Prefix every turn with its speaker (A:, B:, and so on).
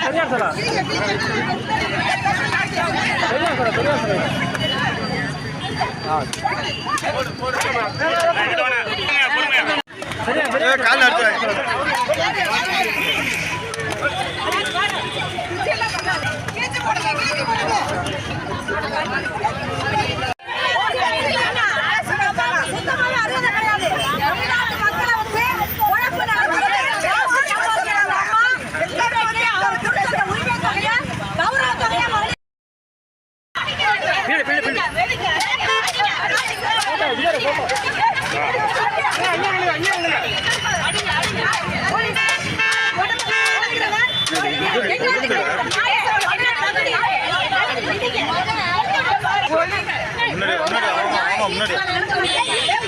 A: பெரியார் சாரா பெரியார் சாரா. பெரியார் சரியா சரியா
B: கால் அடிச்சு முன்னாடி முன்னாடி ஆமா ஆமா முன்னாடி
C: முன்னாடி.